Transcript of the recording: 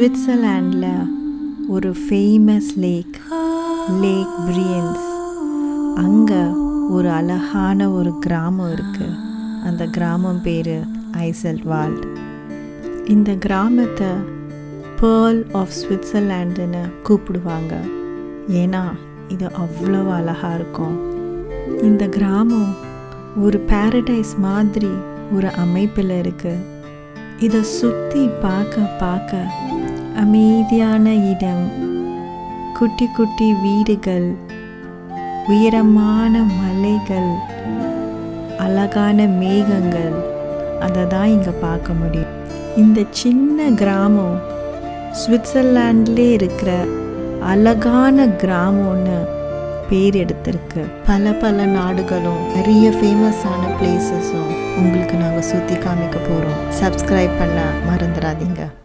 சுவிட்சர்லாண்டில் ஒரு ஃபேமஸ் லேக் லேக் பிரியன்ஸ் அங்கே ஒரு அழகான ஒரு கிராமம் இருக்குது அந்த கிராமம் பேர் ஐசல்வால் இந்த கிராமத்தை பேர்ல் ஆஃப் சுவிட்சர்லாண்டுன்னு கூப்பிடுவாங்க. ஏன்னா இது அவ்வளோ அழகாக இருக்கும். இந்த கிராமம் ஒரு பேரடைஸ் மாதிரி ஒரு அமைப்பில் இருக்குது இதை சுற்றி பார்க்க பார்க்க அமைதியான இடம். குட்டி குட்டி வீடுகள் உயரமான மலைகள் அழகான மேகங்கள். அதை தான் இங்கே பார்க்க முடியும். இந்த சின்ன கிராமம் சுவிட்சர்லாண்ட்லே இருக்கிற அழகான கிராமம்னு பேர் எடுத்திருக்கு. பல பல நாடுகளும் நிறைய ஃபேமஸான பிளேசஸும் உங்களுக்கு நாங்கள் சுற்றி காமிக்க போகிறோம் சப்ஸ்கிரைப் பண்ண மறந்துடாதீங்க.